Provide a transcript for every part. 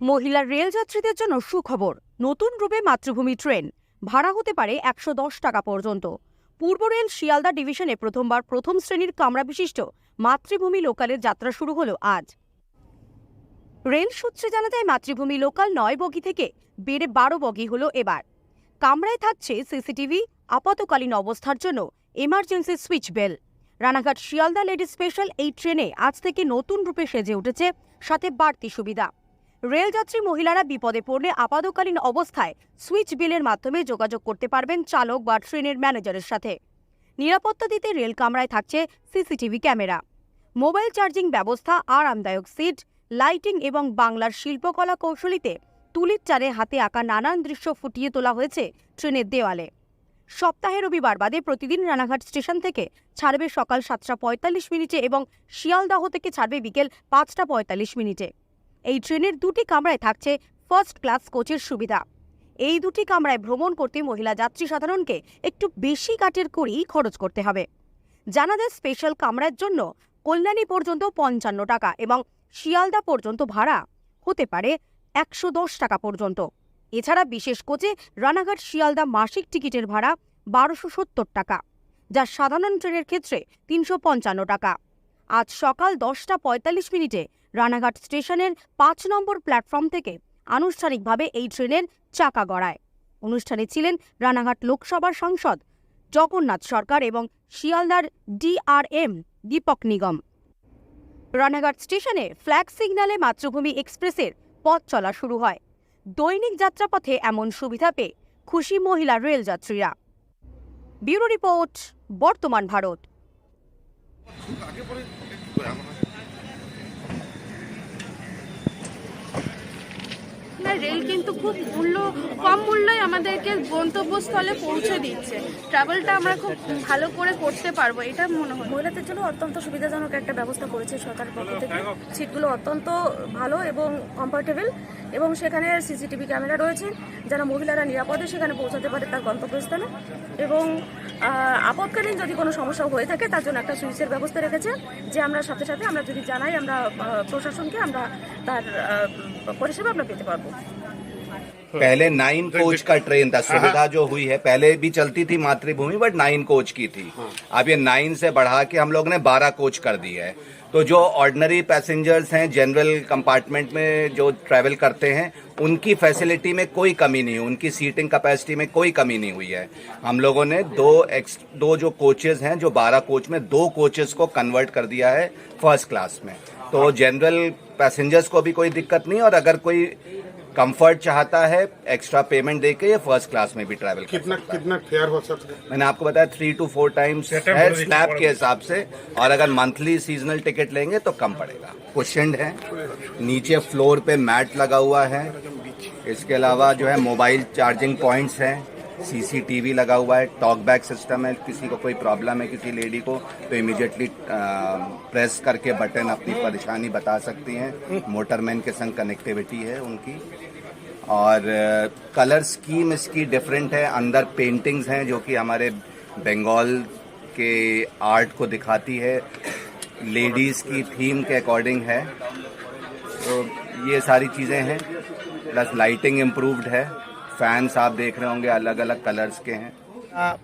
মহিলা রেল যাত্রীদের জন্য সুখবর। নতুন রূপে মাতৃভূমি ট্রেন। ভাড়া হতে পারে একশো দশ টাকা পর্যন্ত। পূর্ব রেল শিয়ালদা ডিভিশনে প্রথমবার প্রথম শ্রেণির কামরা বিশিষ্ট মাতৃভূমি লোকালের যাত্রা শুরু হলো আজ। রেল সূত্রে জানা যায়, মাতৃভূমি লোকাল নয় বগি থেকে বেড়ে বারো বগি হলো এবার। কামরায় থাকছে সিসিটিভি আপাতকালীন অবস্থার জন্য emergency switch bell. Ranaghat Sealdah lady special এই ট্রেনে আজ থেকে নতুন রূপে সেজে উঠেছে, সাথে বাড়তি সুবিধা। রেলযাত্রী মহিলারা বিপদে পড়লে আপাতকালীন অবস্থায় সুইচ বিলের মাধ্যমে যোগাযোগ করতে পারবেন চালক বা ট্রেনের ম্যানেজারের সাথে। নিরাপত্তা দিতে রেল কামরায় থাকছে সিসিটিভি ক্যামেরা। মোবাইল চার্জিং ব্যবস্থা, আরামদায়ক সিট, লাইটিং এবং বাংলার শিল্পকলা কৌশলীতে তুলির চারে হাতে আঁকা নানান দৃশ্য ফুটিয়ে তোলা হয়েছে ট্রেনের দেওয়ালে। সপ্তাহে রবিবার বাদে প্রতিদিন রানাঘাট স্টেশন থেকে ছাড়বে সকাল সাতটা পঁয়তাল্লিশ মিনিটে এবং শিয়ালদাহ থেকে ছাড়বে বিকেল পাঁচটা পঁয়তাল্লিশ মিনিটে। এই ট্রেনের দুটি কামরায় থাকছে ফার্স্ট ক্লাস কোচের সুবিধা। এই দুটি কামরায় ভ্রমণ করতে মহিলা যাত্রী সাধারণকে একটু বেশি কাটের করেই খরচ করতে হবে। জানা যায় স্পেশাল কামরার জন্য কল্যাণী পর্যন্ত পঞ্চান্ন টাকা এবং শিয়ালদা পর্যন্ত ভাড়া হতে পারে একশো দশ টাকা পর্যন্ত। এছাড়া বিশেষ কোচে রানাঘাট শিয়ালদা মাসিক টিকিটের ভাড়া বারোশো সত্তর টাকা, যা সাধারণ ট্রেনের ক্ষেত্রে তিনশো পঞ্চান্ন টাকা। আজ সকাল দশটা পঁয়তাল্লিশ মিনিটে রানাঘাট স্টেশনের পাঁচ নম্বর প্ল্যাটফর্ম থেকে আনুষ্ঠানিকভাবে এই ট্রেনের চাকা গড়ায়। অনুষ্ঠানে ছিলেন রানাঘাট লোকসভার সাংসদ জগন্নাথ সরকার এবং শিয়ালদার ডিআরএম দীপক নিগম। রানাঘাট স্টেশনে ফ্ল্যাগ সিগন্যালে মাতৃভূমি এক্সপ্রেসের পথ চলা শুরু হয়। দৈনিক যাত্রাপথে এমন সুবিধা পেয়ে খুশি মহিলা রেল যাত্রীরা ব্যুরো রিপোর্ট, বর্তমান ভারত। রেল কিন্তু খুব মূল্য, কম মূল্যই আমাদেরকে গন্তব্যস্থলে পৌঁছে দিচ্ছে। ট্রাভেলটা আমরা খুব ভালো করে করতে পারব, এটা মনে হয়। মহিলাদের জন্য অত্যন্ত সুবিধাজনক একটা ব্যবস্থা করেছে সরকার পক্ষ থেকে। সিটগুলো অত্যন্ত ভালো এবং কমফোর্টেবল এবং সেখানে সিসিটিভি ক্যামেরা রয়েছে, যারা মহিলারা নিরাপদে সেখানে পৌঁছাতে পারে তার গন্তব্যস্থলে। এবং আপদকালীন যদি কোনো সমস্যা হয়ে থাকে, তার জন্য একটা সুইচের ব্যবস্থা রেখেছে, যে আমরা সাথে সাথে আমরা যদি জানাই আমরা প্রশাসনকে আমরা তার পরিষেবা আমরা পেতে পারব। पहले नाइन कोच का ट्रेन था सुविधा जो हुई है पहले भी चलती थी मातृभूमि बट नाइन कोच की थी। अब ये नाइन से बढ़ा के हम लोग ने बारह कोच कर दी है। तो जो ऑर्डनरी पैसेंजर्स हैं जनरल कंपार्टमेंट में जो ट्रैवल करते हैं उनकी फैसिलिटी में कोई कमी नहीं हुई उनकी सीटिंग कैपेसिटी में कोई कमी नहीं हुई है। हम लोगों ने दो एक्स दो जो कोचेज हैं जो बारह कोच में दो कोचेज को कन्वर्ट कर दिया है फ़र्स्ट क्लास में। तो जनरल पैसेंजर्स को भी कोई दिक्कत नहीं और अगर कोई कंफर्ट चाहता है एक्स्ट्रा पेमेंट देके ये फ़र्स्ट क्लास में भी ट्रैवल कर कितना सकता कितना फेयर हो सकता है? मैंने आपको बताया थ्री टू फोर टाइम्स है स्लैब के हिसाब से। और अगर मंथली सीजनल टिकट लेंगे तो कम पड़ेगा। क्वेश्चन है। नीचे फ्लोर पे मैट लगा हुआ है। इसके अलावा जो है मोबाइल चार्जिंग पॉइंट्स हैं। सीसीटीवी लगा हुआ है टॉक बैक सिस्टम है, किसी को कोई प्रॉब्लम है किसी लेडी को तो इमीडिएटली प्रेस करके बटन अपनी परेशानी बता सकती हैं। मोटरमैन के संग कनेक्टिविटी है उनकी। और कलर स्कीम इसकी डिफरेंट है, अंदर पेंटिंग्स हैं जो कि हमारे बंगाल के आर्ट को दिखाती है। लेडीज़ की थीम के अकॉर्डिंग है। तो ये सारी चीज़ें हैं प्लस लाइटिंग इम्प्रूव्ड है। फैंस आप देख रहे होंगे अलग अलग कलर्स के हैं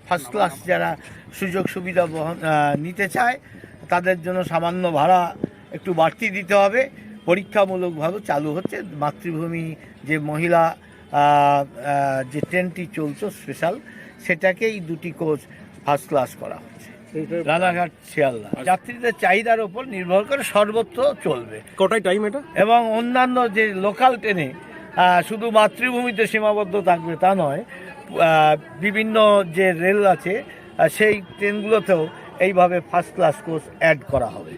ফার্স্ট ক্লাস যারা সুযোগ সুবিধা বহন আহ, নিতে চায় তাদের জন্য সামান্য ভাড়া একটু বাড়তি দিতে হবে পরীক্ষামূলকভাবে চালু হচ্ছে মাতৃভূমি যে মহিলা আহ, আহ, যে ট্রেনটি চলছে স্পেশাল সেটাকেই দুটি কোচ ফার্স্ট ক্লাস করা হচ্ছে রানাঘাট শিয়ালদা যাত্রীদের চাহিদার ওপর নির্ভর করে সর্বত্র চলবে কোটায় টাইম এটা এবং অন্যান্য যে লোকাল ট্রেনে আহ, শুধু মাতৃভূমিতে সীমাবদ্ধ থাকবে তা নয় বিভিন্ন যে রেল আছে সেই ট্রেনগুলোতেও এইভাবে ফার্স্ট ক্লাস কোচ অ্যাড করা হবে।